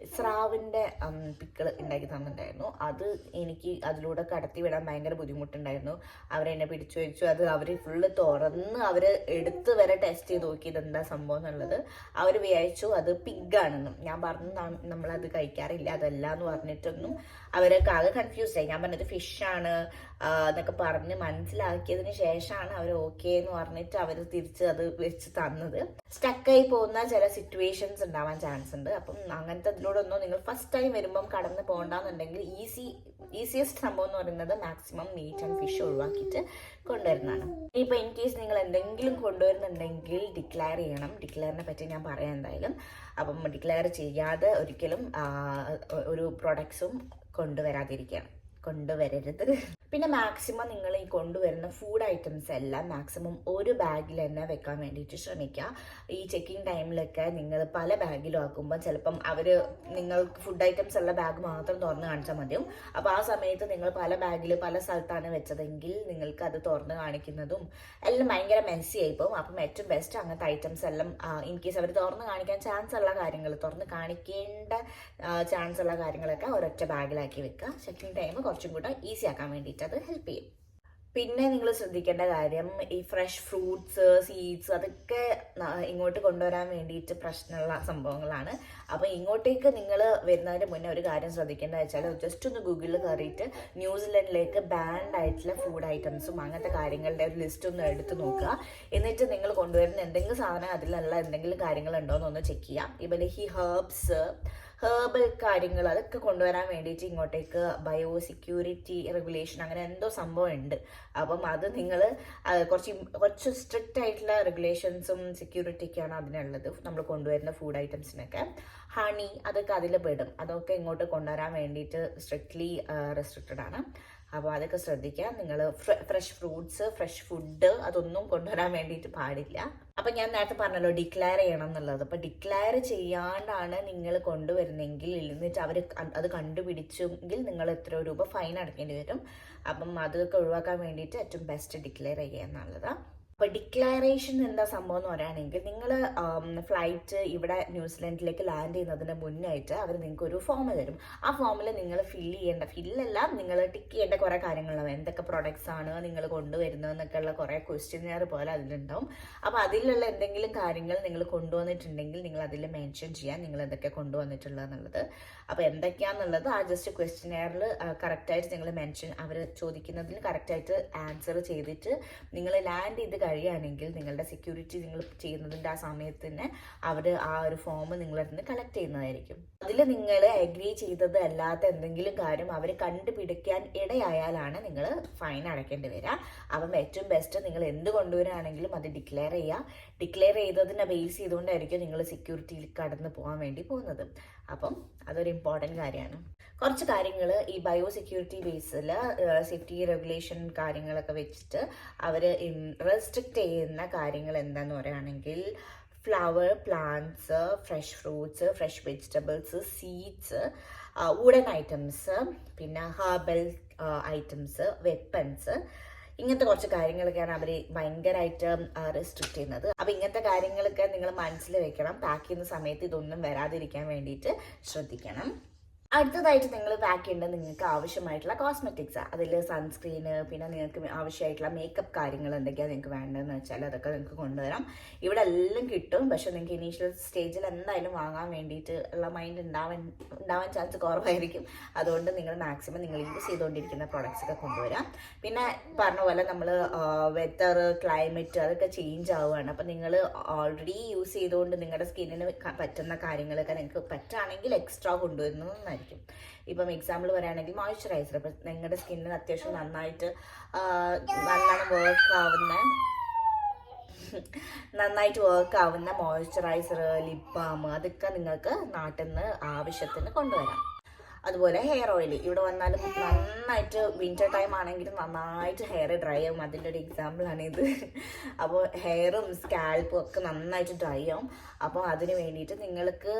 സ്രാവിന്റെ പിക്കിൾ ഉണ്ടാക്കി തന്നിട്ടുണ്ടായിരുന്നു. അത് എനിക്ക് അതിലൂടെ കടത്തി വിടാൻ ഭയങ്കര ബുദ്ധിമുട്ടുണ്ടായിരുന്നു. അവരെന്നെ പിടിച്ചു വെച്ചു. അത് അവർ ഫുള്ള് തുറന്ന് അവർ എടുത്ത് വരെ ടെസ്റ്റ് ചെയ്ത് നോക്കിയത് എന്താ സംഭവം എന്നുള്ളത്. അവർ വിചാരിച്ചു അത് പിഗ്ഗാണെന്നും ഞാൻ പറഞ്ഞു "ന- നമ്മളത് കഴിക്കാറില്ല. അതല്ല എന്ന് പറഞ്ഞിട്ടൊന്നും അവരൊക്കെ ആകെ കൺഫ്യൂസ് ആയി. ഞാൻ പറഞ്ഞത് ഫിഷാണ് എന്നൊക്കെ പറഞ്ഞ് മനസ്സിലാക്കിയതിന് ശേഷമാണ് അവർ ഓക്കെ എന്ന് പറഞ്ഞിട്ട് അവർ തിരിച്ച് അത് വെച്ച് തന്നത്. സ്റ്റക്കായി പോകുന്ന ചില സിറ്റുവേഷൻസ് ഉണ്ടാവാൻ ചാൻസ് ഉണ്ട്. അപ്പം അങ്ങനത്തെ ഇതിലൂടെ ഒന്നും നിങ്ങൾ ഫസ്റ്റ് ടൈം വരുമ്പം കടന്ന് പോകണ്ടെന്നുണ്ടെങ്കിൽ ഈസി ഈസിയസ്റ്റ് സംഭവം എന്ന് പറയുന്നത് മാക്സിമം മീറ്റ് ആൻഡ് ഫിഷ് ഒഴിവാക്കിയിട്ട് കൊണ്ടുവരുന്നതാണ്. ഇപ്പൊ ഇൻ കേസ് നിങ്ങൾ എന്തെങ്കിലും കൊണ്ടുവരുന്നുണ്ടെങ്കിൽ ഡിക്ലെയർ ചെയ്യണം. ഡിക്ലെയറിനെ പറ്റി ഞാൻ പറയാം എന്തായാലും. അപ്പം ഡിക്ലെയർ ചെയ്യാതെ ഒരിക്കലും ഒരു പ്രൊഡക്ട്സും കൊണ്ടുവരാതിരിക്കണം കൊണ്ടുവരരുത്. പിന്നെ മാക്സിമം നിങ്ങൾ ഈ കൊണ്ടുവരുന്ന ഫുഡ് ഐറ്റംസ് എല്ലാം മാക്സിമം ഒരു ബാഗിൽ തന്നെ വെക്കാൻ വേണ്ടിയിട്ട് ശ്രമിക്കുക. ഈ ചെക്കിംഗ് ടൈമിലൊക്കെ നിങ്ങൾ പല ബാഗിലും ആക്കുമ്പോൾ ചിലപ്പം അവർ നിങ്ങൾക്ക് ഫുഡ് ഐറ്റംസ് ഉള്ള ബാഗ് മാത്രം തുറന്ന് കാണിച്ചാൽ മതിയും അപ്പോൾ ആ സമയത്ത് നിങ്ങൾ പല ബാഗിൽ പല സ്ഥലത്താണ് വെച്ചതെങ്കിൽ നിങ്ങൾക്ക് അത് തുറന്ന് കാണിക്കുന്നതും എല്ലാം ഭയങ്കര മെസ്സി ആയിപ്പോവും. അപ്പം ഏറ്റവും ബെസ്റ്റ് അങ്ങനത്തെ ഐറ്റംസ് എല്ലാം ഇൻ കേസ് അവർ തുറന്ന് കാണിക്കാൻ ചാൻസ് ഉള്ള കാര്യങ്ങൾ തുറന്ന് കാണിക്കേണ്ട ചാൻസ് ഉള്ള കാര്യങ്ങളൊക്കെ ഒരൊറ്റ ബാഗിലാക്കി വെക്കുക. ചെക്കിംഗ് ടൈം കുറച്ചും കൂടെ ഈസി ആക്കാൻ വേണ്ടിയിട്ട് അത് ഹെൽപ്പ് ചെയ്യും. പിന്നെ നിങ്ങൾ ശ്രദ്ധിക്കേണ്ട കാര്യം ഈ ഫ്രഷ് ഫ്രൂട്ട്സ് സീഡ്സ് അതൊക്കെ ഇങ്ങോട്ട് കൊണ്ടുവരാൻ വേണ്ടിയിട്ട് പ്രശ്നമുള്ള സംഭവങ്ങളാണ്. അപ്പോൾ ഇങ്ങോട്ടേക്ക് നിങ്ങൾ വരുന്നതിന് മുന്നേ ഒരു കാര്യം ശ്രദ്ധിക്കേണ്ടത് വെച്ചാൽ ജസ്റ്റ് ഒന്ന് ഗൂഗിളിൽ കയറിയിട്ട് ന്യൂസിലൻഡിലേക്ക് ബാൻഡ് ആയിട്ടുള്ള ഫുഡ് ഐറ്റംസും അങ്ങനത്തെ കാര്യങ്ങളുടെ ഒരു ലിസ്റ്റ് ഒന്ന് എടുത്ത് നോക്കുക. എന്നിട്ട് നിങ്ങൾ കൊണ്ടുവരുന്ന എന്തെങ്കിലും സാധനം അതിലുള്ള എന്തെങ്കിലും കാര്യങ്ങൾ കാര്യങ്ങളുണ്ടോ എന്നൊന്ന് ചെക്ക് ചെയ്യാം. ഇപ്പം ഈ ഹേർബ്സ് ഹേർബൽ കാര്യങ്ങൾ അതൊക്കെ കൊണ്ടുവരാൻ വേണ്ടിയിട്ട് ഇങ്ങോട്ടേക്ക് ബയോ സെക്യൂരിറ്റി റെഗുലേഷൻ അങ്ങനെ എന്തോ സംഭവം ഉണ്ട്. അപ്പം അത് നിങ്ങൾ കുറച്ച് കുറച്ച് സ്ട്രിക്റ്റ് ആയിട്ടുള്ള റെഗുലേഷൻസും സെക്യൂരിറ്റിയൊക്കെയാണ് അതിനുള്ളത്. നമ്മൾ കൊണ്ടുവരുന്ന ഫുഡ് ഐറ്റംസിനൊക്കെ ഹണി അതൊക്കെ അതിൽ പെടും. അതൊക്കെ ഇങ്ങോട്ട് കൊണ്ടുവരാൻ വേണ്ടിയിട്ട് സ്ട്രിക്ട്ലി റെസ്ട്രിക്റ്റഡ് ആണ്. അപ്പോൾ അതൊക്കെ ശ്രദ്ധിക്കുക. നിങ്ങൾ ഫ്രഷ് ഫ്രൂട്ട്സ് ഫ്രഷ് ഫുഡ് അതൊന്നും കൊണ്ടുവരാൻ വേണ്ടിയിട്ട് പാടില്ല. അപ്പം ഞാൻ നേരത്തെ പറഞ്ഞല്ലോ ഡിക്ലെയർ ചെയ്യണം എന്നുള്ളത്. അപ്പം ഡിക്ലെയർ ചെയ്യാണ്ടാണ് നിങ്ങൾ കൊണ്ടുവരുന്നെങ്കിൽ എന്നിട്ട് അവർ അത് കണ്ടുപിടിച്ചെങ്കിൽ നിങ്ങൾ എത്ര രൂപ ഫൈൻ അടക്കേണ്ടി വരും. അപ്പം അതൊക്കെ ഒഴിവാക്കാൻ വേണ്ടിയിട്ട് ഏറ്റവും ബെസ്റ്റ് ഡിക്ലെയർ ചെയ്യുക എന്നുള്ളതാണ് അപ്പോൾ ഡിക്ലറേഷൻ എന്താ സംഭവം എന്ന് പറയുകയാണെങ്കിൽ നിങ്ങൾ ഫ്ലൈറ്റ് ഇവിടെ ന്യൂസിലൻഡിലേക്ക് ലാൻഡ് ചെയ്യുന്നതിന് മുന്നായിട്ട് അവർ നിങ്ങൾക്ക് ഒരു ഫോം തരും. ആ ഫോമിൽ നിങ്ങൾ ഫില്ല് ചെയ്യേണ്ട ഫില്ലല്ല നിങ്ങൾ ടിക്ക് ചെയ്യേണ്ട കുറേ കാര്യങ്ങളുണ്ടാവും. എന്തൊക്കെ പ്രൊഡക്ട്സ് ആണ് നിങ്ങൾ കൊണ്ടുവരുന്നതെന്നൊക്കെ ഉള്ള കുറേ ക്വസ്റ്റ്യനെയർ പോലെ അതിലുണ്ടാവും. അപ്പോൾ അതിലുള്ള എന്തെങ്കിലും കാര്യങ്ങൾ നിങ്ങൾ കൊണ്ടുവന്നിട്ടുണ്ടെങ്കിൽ നിങ്ങൾ അതിൽ മെൻഷൻ ചെയ്യാൻ നിങ്ങൾ എന്തൊക്കെ കൊണ്ടുവന്നിട്ടുള്ളതെന്നുള്ളത് അപ്പോൾ എന്തൊക്കെയാണെന്നുള്ളത് ആ ജസ്റ്റ് ക്വസ്റ്റ്യനെയറിൽ കറക്റ്റായിട്ട് നിങ്ങൾ മെൻഷൻ അവർ ചോദിക്കുന്നതിന് കറക്റ്റായിട്ട് ആൻസർ ചെയ്തിട്ട് നിങ്ങൾ ലാൻഡ് ചെയ്ത് കഴിയുകയാണെങ്കിൽ നിങ്ങളുടെ സെക്യൂരിറ്റി നിങ്ങൾ ചെയ്യുന്നതിന്റെ ആ സമയത്ത് തന്നെ അവർ ആ ഒരു ഫോം നിങ്ങളുടെ നിന്ന് കളക്ട് ചെയ്യുന്നതായിരിക്കും. അതിൽ നിങ്ങൾ അഗ്രി ചെയ്തത് അല്ലാത്ത എന്തെങ്കിലും കാര്യം അവർ കണ്ടുപിടിക്കാൻ ഇടയായാലാണ് നിങ്ങൾ ഫൈൻ അടയ്ക്കേണ്ടി വരിക. അപ്പം ഏറ്റവും ബെസ്റ്റ് നിങ്ങൾ എന്ത് കൊണ്ടുവരാണെങ്കിലും അത് ഡിക്ലെയർ ചെയ്യുക. ഡിക്ലെയർ ചെയ്തതിനെ ബേസ് ചെയ്തുകൊണ്ടായിരിക്കും നിങ്ങൾ സെക്യൂരിറ്റിയിൽ കടന്നു പോകാൻ വേണ്ടി പോകുന്നത്. അപ്പം അതൊരു ഇമ്പോർട്ടന്റ് കാര്യമാണ്. കുറച്ച് കാര്യങ്ങൾ ഈ ബയോ സെക്യൂരിറ്റി ബേസിൽ സേഫ്റ്റി റെഗുലേഷൻ കാര്യങ്ങളൊക്കെ വെച്ചിട്ട് അവർ റെസ്ട്രിക്റ്റ് ചെയ്യുന്ന കാര്യങ്ങൾ എന്താന്ന് പറയുകയാണെങ്കിൽ flower plants fresh fruits fresh vegetables seeds wooden items പിന്നെ ഹെർബൽ ഐറ്റംസ് വെപ്പൺസ് ഇങ്ങനത്തെ കുറച്ച് കാര്യങ്ങളൊക്കെയാണ് അവർ ഭയങ്കരമായിട്ട് റെസ്ട്രിക്ട് ചെയ്യുന്നത്. അപ്പോൾ ഇങ്ങനത്തെ കാര്യങ്ങളൊക്കെ നിങ്ങൾ മനസ്സിൽ വെക്കണം. പാക്ക് ചെയ്യുന്ന സമയത്ത് ഇതൊന്നും വരാതിരിക്കാൻ വേണ്ടിയിട്ട് ശ്രദ്ധിക്കണം. അടുത്തതായിട്ട് നിങ്ങൾ പാക്ക് ചെയ്യേണ്ടത് നിങ്ങൾക്ക് ആവശ്യമായിട്ടുള്ള കോസ്മെറ്റിക്സ് അതിൽ സൺസ്ക്രീന് പിന്നെ നിങ്ങൾക്ക് ആവശ്യമായിട്ടുള്ള മേക്കപ്പ് കാര്യങ്ങൾ എന്തൊക്കെയാണ് നിങ്ങൾക്ക് വേണ്ടതെന്ന് വെച്ചാൽ അതൊക്കെ നിങ്ങൾക്ക് കൊണ്ടുവരാം. ഇവിടെ എല്ലാം കിട്ടും. പക്ഷെ നിങ്ങൾക്ക് ഇനീഷ്യൽ സ്റ്റേജിൽ എന്തായാലും വാങ്ങാൻ വേണ്ടിയിട്ട് ഉള്ള മൈൻഡ് ഉണ്ടാവാൻ ഉണ്ടാവാൻ ചാൻസ് കുറവായിരിക്കും. അതുകൊണ്ട് നിങ്ങൾ മാക്സിമം നിങ്ങൾ യൂസ് ചെയ്തുകൊണ്ടിരിക്കുന്ന പ്രോഡക്റ്റ്സ് ഒക്കെ കൊണ്ടുവരാം. പിന്നെ പറഞ്ഞ പോലെ നമ്മൾ വെതർ ക്ലൈമറ്റ് അതൊക്കെ ചേഞ്ച് ആവുകയാണ്. അപ്പം നിങ്ങൾ ഓൾറെഡി യൂസ് ചെയ്തുകൊണ്ട് നിങ്ങളുടെ സ്കിന്നിന് പറ്റുന്ന കാര്യങ്ങളൊക്കെ നിങ്ങൾക്ക് പറ്റുകയാണെങ്കിൽ എക്സ്ട്രാ കൊണ്ടുവരുന്നതായിരിക്കും ഇപ്പം എക്സാമ്പിൾ പറയുകയാണെങ്കിൽ മോയ്സ്ചറൈസർ ഇപ്പം നിങ്ങളുടെ സ്കിന്നിന് അത്യാവശ്യം നന്നായിട്ട് നല്ലോണം വർക്ക് ആവുന്ന നന്നായിട്ട് വർക്ക് ആവുന്ന മോയ്സ്ചറൈസർ ലിപ് ബാം അതൊക്കെ നിങ്ങൾക്ക് നാട്ടിൽ നിന്ന് ആവശ്യത്തിന് കൊണ്ടുവരാം. അതുപോലെ ഹെയർ ഓയിൽ ഇവിടെ വന്നാൽ നന്നായിട്ട് വിന്റർ ടൈം ആണെങ്കിലും നന്നായിട്ട് ഹെയർ ഡ്രൈ ആവും. അതിന്റെ ഒരു എക്സാമ്പിളാണ് ഇത്. അപ്പോൾ ഹെയറും സ്കാൽപ്പും ഒക്കെ നന്നായിട്ട് ഡ്രൈ ആവും. അപ്പോൾ അതിന് വേണ്ടിയിട്ട് നിങ്ങൾക്ക്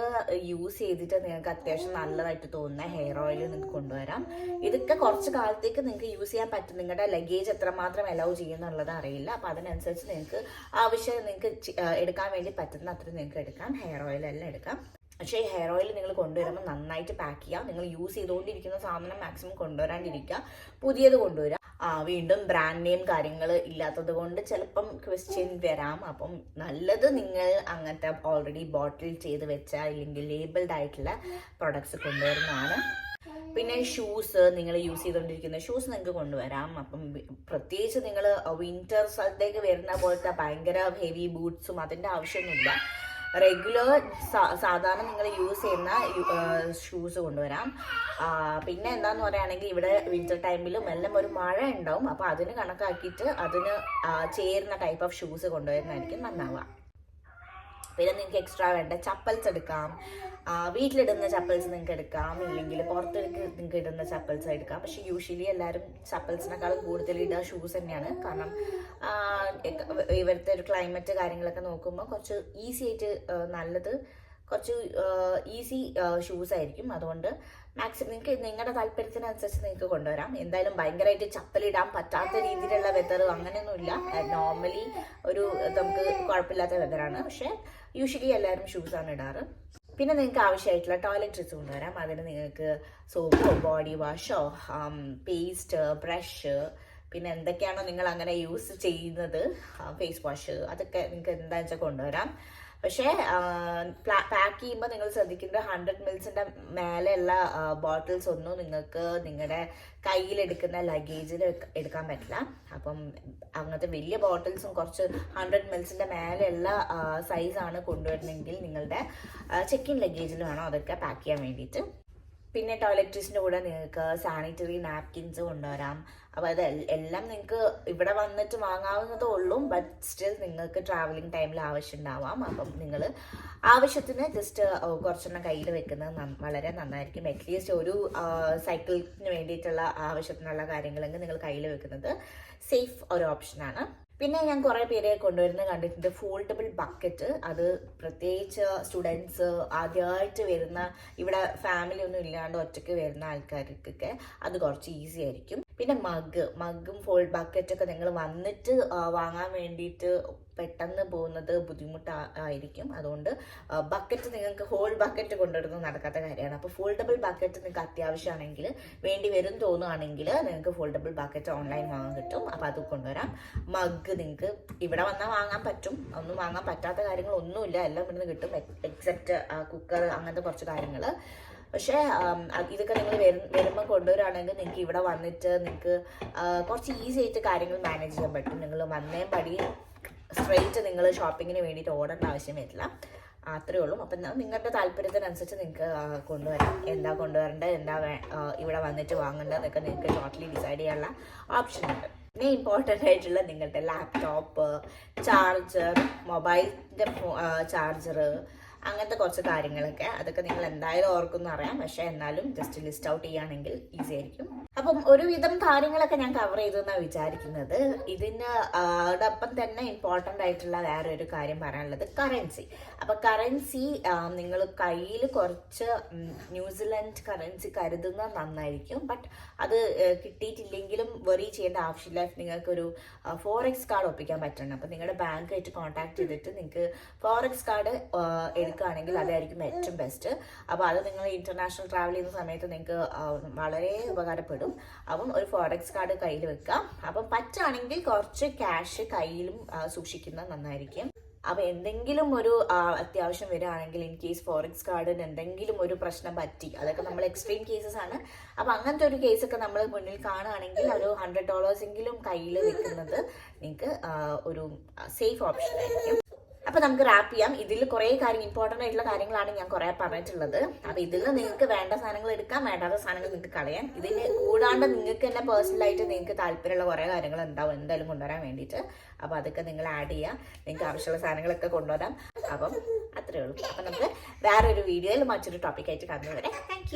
യൂസ് ചെയ്തിട്ട് നിങ്ങൾക്ക് അത്യാവശ്യം നല്ലതായിട്ട് തോന്നുന്ന ഹെയർ ഓയിൽ നിങ്ങൾക്ക് കൊണ്ടുവരാം. ഇതൊക്കെ കുറച്ച് കാലത്തേക്ക് നിങ്ങൾക്ക് യൂസ് ചെയ്യാൻ പറ്റും. നിങ്ങളുടെ ലഗേജ് എത്രമാത്രം അലൗ ചെയ്യുന്നുള്ളത് അറിയില്ല. അപ്പോൾ അതിനനുസരിച്ച് നിങ്ങൾക്ക് ആവശ്യം നിങ്ങൾക്ക് എടുക്കാൻ വേണ്ടി പറ്റുന്ന അത്രയും നിങ്ങൾക്ക് എടുക്കാം. ഹെയർ ഓയിൽ എല്ലാം എടുക്കാം. പക്ഷേ ഹെയർ ഓയിൽ നിങ്ങൾ കൊണ്ടുവരുമ്പോൾ നന്നായിട്ട് പാക്ക് ചെയ്യുക. നിങ്ങൾ യൂസ് ചെയ്തുകൊണ്ടിരിക്കുന്ന സാധനം മാക്സിമം കൊണ്ടുവരാണ്ടിരിക്കുക. പുതിയത് കൊണ്ടുവരിക. ആ വീണ്ടും ബ്രാൻഡ് നെയിം കാര്യങ്ങൾ ഇല്ലാത്തത് കൊണ്ട് ചിലപ്പം ക്വസ്റ്റ്യൻ വരാം. അപ്പം നല്ലത് നിങ്ങൾ അങ്ങനത്തെ ഓൾറെഡി ബോട്ടിൽ ചെയ്ത് വെച്ച അല്ലെങ്കിൽ ലേബിൾഡ് ആയിട്ടുള്ള പ്രൊഡക്ട്സ് കൊണ്ടുവരുന്നതാണ്. പിന്നെ ഷൂസ് നിങ്ങൾ യൂസ് ചെയ്തുകൊണ്ടിരിക്കുന്ന ഷൂസ് നിങ്ങൾക്ക് കൊണ്ടുവരാം. അപ്പം പ്രത്യേകിച്ച് നിങ്ങൾ വിന്റർ സ്ഥലത്തേക്ക് വരുന്ന പോലത്തെ ഭയങ്കര ഹെവി ബൂട്ട്സും അതിന്റെ ആവശ്യമൊന്നുമില്ല. റെഗുലർ സാധാരണ നിങ്ങൾ യൂസ് ചെയ്യുന്ന ഷൂസ് കൊണ്ടുവരാം. പിന്നെ എന്താന്ന് പറയുകയാണെങ്കിൽ ഇവിടെ വിന്റർ ടൈമിലും എല്ലാം ഒരു മഴ ഉണ്ടാവും. അപ്പോൾ അതിന് കണക്കാക്കിയിട്ട് അതിന് ചേരുന്ന ടൈപ്പ് ഓഫ് ഷൂസ് കൊണ്ടുവരുന്നതായിരിക്കും നന്നാവുക. പിന്നെ നിങ്ങൾക്ക് എക്സ്ട്രാ വേണ്ട? ചപ്പൽസ് എടുക്കാം. വീട്ടിലിടുന്ന ചപ്പൽസ് നിങ്ങൾക്ക് എടുക്കാം. ഇല്ലെങ്കിൽ പുറത്തേക്ക് നിങ്ങൾക്ക് ഇടുന്ന ചപ്പൽസ് എടുക്കാം. പക്ഷെ യൂഷ്വലി എല്ലാവരും ചപ്പൽസിനേക്കാളും കൂടുതൽ ഇടുക ഷൂസ് തന്നെയാണ്. കാരണം ഇവിടുത്തെ ഒരു ക്ലൈമറ്റ് കാര്യങ്ങളൊക്കെ നോക്കുമ്പോൾ കുറച്ച് ഈസി ആയിട്ട് നല്ലത് കുറച്ച് ഈസി ഷൂസ് ആയിരിക്കും. അതുകൊണ്ട് മാക്സിമം നിങ്ങൾക്ക് നിങ്ങളുടെ താല്പര്യത്തിനനുസരിച്ച് നിങ്ങൾക്ക് കൊണ്ടുവരാം. എന്തായാലും ഭയങ്കരമായിട്ട് ചപ്പലിടാൻ പറ്റാത്ത രീതിയിലുള്ള വെതർ അങ്ങനെയൊന്നുമില്ല. നോർമലി ഒരു നമുക്ക് കുഴപ്പമില്ലാത്ത വെതറാണ് പക്ഷേ യൂഷ്വലി എല്ലാവരും ഷൂസാണ് ഇടാറ്. പിന്നെ നിങ്ങൾക്ക് ആവശ്യമായിട്ടുള്ള ടോയ്ലറ്റ്രീസ് കൊണ്ടുവരാം. അതിന് നിങ്ങൾക്ക് സോപ്പോ ബോഡി വാഷോ പേസ്റ്റ് ബ്രഷ് പിന്നെ എന്തൊക്കെയാണോ നിങ്ങൾ അങ്ങനെ യൂസ് ചെയ്യുന്നത് ഫേസ് വാഷ് അതൊക്കെ നിങ്ങൾക്ക് എന്താ വെച്ചാൽ കൊണ്ടുവരാം. പക്ഷേ പാക്ക് ചെയ്യുമ്പോൾ നിങ്ങൾ ശ്രദ്ധിക്കേണ്ട ഹൺഡ്രഡ് മിൽസിന്റെ മേലെയുള്ള ബോട്ടിൽസ് ഒന്നും നിങ്ങൾക്ക് നിങ്ങളുടെ കയ്യിലെടുക്കുന്ന ലഗേജിൽ എടുക്കാൻ പറ്റില്ല. അപ്പം അങ്ങനത്തെ വലിയ ബോട്ടിൽസും കുറച്ച് ഹൺഡ്രഡ് മിൽസിന്റെ മേലെയുള്ള സൈസാണ് കൊണ്ടുവരുന്നെങ്കിൽ നിങ്ങളുടെ ചെക്ക് ഇൻ ലഗേജിൽ വേണം അതൊക്കെ പാക്ക് ചെയ്യാൻ വേണ്ടിയിട്ട്. പിന്നെ ടോയ്ലറ്റ്രീസിന്റെ കൂടെ നിങ്ങൾക്ക് സാനിറ്ററി നാപ്കിൻസ് കൊണ്ടുവരാം. അപ്പോൾ അത് എല്ലാം നിങ്ങൾക്ക് ഇവിടെ വന്നിട്ട് വാങ്ങാവുന്നതേ ഉള്ളൂ ബട്ട് സ്റ്റിൽ നിങ്ങൾക്ക് ട്രാവലിംഗ് ടൈമിൽ ആവശ്യം ഉണ്ടാവാം അപ്പം നിങ്ങൾ ആവശ്യത്തിന് ജസ്റ്റ് കുറച്ചെണ്ണം കയ്യിൽ വെക്കുന്നത് വളരെ നന്നായിരിക്കും. അറ്റ്ലീസ്റ്റ് ഒരു സൈക്കിളിന് വേണ്ടിയിട്ടുള്ള ആവശ്യത്തിനുള്ള കാര്യങ്ങളെങ്കിൽ നിങ്ങൾ കയ്യിൽ വെക്കുന്നത് സേഫ് ഒരു ഓപ്ഷനാണ് പിന്നെ ഞാൻ കുറേ പേരെ കൊണ്ടുവരുന്നത് കണ്ടിട്ടുണ്ട്. ഫോൾഡബിൾ ബക്കറ്റ് അത് പ്രത്യേകിച്ച് സ്റ്റുഡൻസ് ആദ്യമായിട്ട് വരുന്ന ഇവിടെ ഫാമിലി ഒന്നും ഇല്ലാണ്ട് ഒറ്റയ്ക്ക് വരുന്ന ആൾക്കാർക്കൊക്കെ അത് കുറച്ച് ഈസി ആയിരിക്കും. പിന്നെ മഗ് മഗും ഫോൾഡ് ബക്കറ്റൊക്കെ നിങ്ങൾ വന്നിട്ട് വാങ്ങാൻ വേണ്ടിയിട്ട് പെട്ടെന്ന് പോകുന്നത് ബുദ്ധിമുട്ടായിരിക്കും അതുകൊണ്ട് ബക്കറ്റ് നിങ്ങൾക്ക് ഹോൾ ബക്കറ്റ് കൊണ്ടുവരുന്നത് നടക്കാത്ത കാര്യമാണ്. അപ്പോൾ ഫോൾഡബിൾ ബക്കറ്റ് നിങ്ങൾക്ക് അത്യാവശ്യമാണെങ്കിൽ വേണ്ടി വരും തോന്നുകയാണെങ്കിൽ നിങ്ങൾക്ക് ഫോൾഡബിൾ ബക്കറ്റ് ഓൺലൈൻ വാങ്ങാൻ കിട്ടും. അപ്പോൾ അത് കൊണ്ടുവരാം. മഗ് നിങ്ങൾക്ക് ഇവിടെ വന്നാൽ വാങ്ങാൻ പറ്റും. ഒന്നും വാങ്ങാൻ പറ്റാത്ത കാര്യങ്ങളൊന്നുമില്ല. എല്ലാം ഇവിടുന്ന് കിട്ടും. എക്സെപ്റ്റ് കുക്കർ അങ്ങനത്തെ കുറച്ച് കാര്യങ്ങൾ. പക്ഷേ ഇതൊക്കെ നിങ്ങൾ വരും വരുമ്പോൾ കൊണ്ടുവരികയാണെങ്കിൽ നിങ്ങൾക്ക് ഇവിടെ വന്നിട്ട് നിങ്ങൾക്ക് കുറച്ച് ഈസി ആയിട്ട് കാര്യങ്ങൾ മാനേജ് ചെയ്യാൻ പറ്റും. നിങ്ങൾ വന്നേ പടി സ്ട്രെയിറ്റ് നിങ്ങൾ ഷോപ്പിങ്ങിന് വേണ്ടിയിട്ട് ഓടേണ്ട ആവശ്യം വരില്ല. അത്രേ ഉള്ളൂ. അപ്പം നിങ്ങളുടെ താല്പര്യത്തിനനുസരിച്ച് നിങ്ങൾക്ക് കൊണ്ടുവരാം. എന്താ കൊണ്ടുവരേണ്ടത് എന്താ ഇവിടെ വന്നിട്ട് വാങ്ങേണ്ടതെന്നൊക്കെ നിങ്ങൾക്ക് ടോട്ടലി ഡിസൈഡ് ചെയ്യാനുള്ള ഓപ്ഷൻ ഉണ്ട്. പിന്നെ ഇമ്പോർട്ടന്റ് ആയിട്ടുള്ള നിങ്ങളുടെ ലാപ്ടോപ്പ് ചാർജർ മൊബൈലിന്റെ ചാർജർ അങ്ങനത്തെ കുറച്ച് കാര്യങ്ങളൊക്കെ അതൊക്കെ നിങ്ങൾ എന്തായാലും ഓർക്കുന്നു അറിയാം. പക്ഷെ എന്നാലും ജസ്റ്റ് ലിസ്റ്റ് ഔട്ട് ചെയ്യുകയാണെങ്കിൽ ഈസി ആയിരിക്കും. അപ്പം ഒരുവിധം കാര്യങ്ങളൊക്കെ ഞാൻ കവർ ചെയ്തു എന്നാണ് വിചാരിക്കുന്നത്. ഇതിന് അതോടൊപ്പം തന്നെ ഇമ്പോർട്ടന്റ് ആയിട്ടുള്ള വേറെ ഒരു കാര്യം പറയാനുള്ളത് കറൻസി അപ്പൊ കറൻസി നിങ്ങൾ കയ്യിൽ കുറച്ച് ന്യൂസിലൻഡ് കറൻസി കരുതുന്നത് നന്നായിരിക്കും. ബട്ട് അത് കിട്ടിയിട്ടില്ലെങ്കിലും വെറി ചെയ്യേണ്ട ആവശ്യമില്ല. നിങ്ങൾക്കൊരു ഫോറെക്സ് കാർഡ് ഒപ്പിക്കാൻ പറ്റണം. അപ്പം നിങ്ങളുടെ ബാങ്കായിട്ട് കോൺടാക്ട് ചെയ്തിട്ട് നിങ്ങൾക്ക് ഫോറെക്സ് കാർഡ് എടുക്കുകയാണെങ്കിൽ അതായിരിക്കും ഏറ്റവും ബെസ്റ്റ് അപ്പോൾ അത് നിങ്ങൾ ഇന്റർനാഷണൽ ട്രാവൽ ചെയ്യുന്ന സമയത്ത് നിങ്ങൾക്ക് വളരെ ഉപകാരപ്പെടും. അപ്പം ഒരു ഫോറക്സ് കാർഡ് കയ്യിൽ വെക്കാം അപ്പം പറ്റുകയാണെങ്കിൽ കുറച്ച് ക്യാഷ് കയ്യിലും സൂക്ഷിക്കുന്നത് നന്നായിരിക്കും. അപ്പോൾ എന്തെങ്കിലും ഒരു അത്യാവശ്യം വരികയാണെങ്കിൽ ഇൻ കേസ് ഫോറക്സ് കാർഡിന് എന്തെങ്കിലും ഒരു പ്രശ്നം പറ്റി അതൊക്കെ നമ്മൾ എക്സ്ട്രീം കേസസ് ആണ്. അപ്പോൾ അങ്ങനത്തെ ഒരു കേസൊക്കെ നമ്മൾ മുന്നിൽ കാണുകയാണെങ്കിൽ ഒരു ഹൺഡ്രഡ് ഡോളേഴ്സ് എങ്കിലും കയ്യിൽ വെക്കുന്നത് നിങ്ങൾക്ക് ഒരു സേഫ് ഓപ്ഷൻ ആയിരിക്കും. അപ്പൊ നമുക്ക് റാപ്പ് ചെയ്യാം. ഇതിൽ കുറെ കാര്യം ഇമ്പോർട്ടന്റ് ആയിട്ടുള്ള കാര്യങ്ങളാണ് ഞാൻ കുറെ പറഞ്ഞിട്ടുള്ളത്. അപ്പൊ ഇതിൽ നിങ്ങൾക്ക് വേണ്ട സാധനങ്ങൾ എടുക്കാം. വേണ്ടാത്ത സാധനങ്ങൾ നിങ്ങൾക്ക് കളയാം. ഇതിന് കൂടാണ്ട് നിങ്ങൾക്ക് തന്നെ പേഴ്സണൽ ആയിട്ട് നിങ്ങൾക്ക് താല്പര്യമുള്ള കുറെ കാര്യങ്ങൾ ഉണ്ടാവും. എന്തായാലും കൊണ്ടുവരാൻ വേണ്ടിയിട്ട്. അപ്പൊ അതൊക്കെ നിങ്ങൾ ആഡ് ചെയ്യാം. നിങ്ങൾക്ക് ആവശ്യമുള്ള സാധനങ്ങളൊക്കെ കൊണ്ടുവരാം. അപ്പം അത്രേ ഉള്ളൂ. അപ്പൊ നമുക്ക് വേറൊരു വീഡിയോയിൽ മറ്റൊരു ടോപ്പിക്കായിട്ട് കാണുന്നവരെ താങ്ക്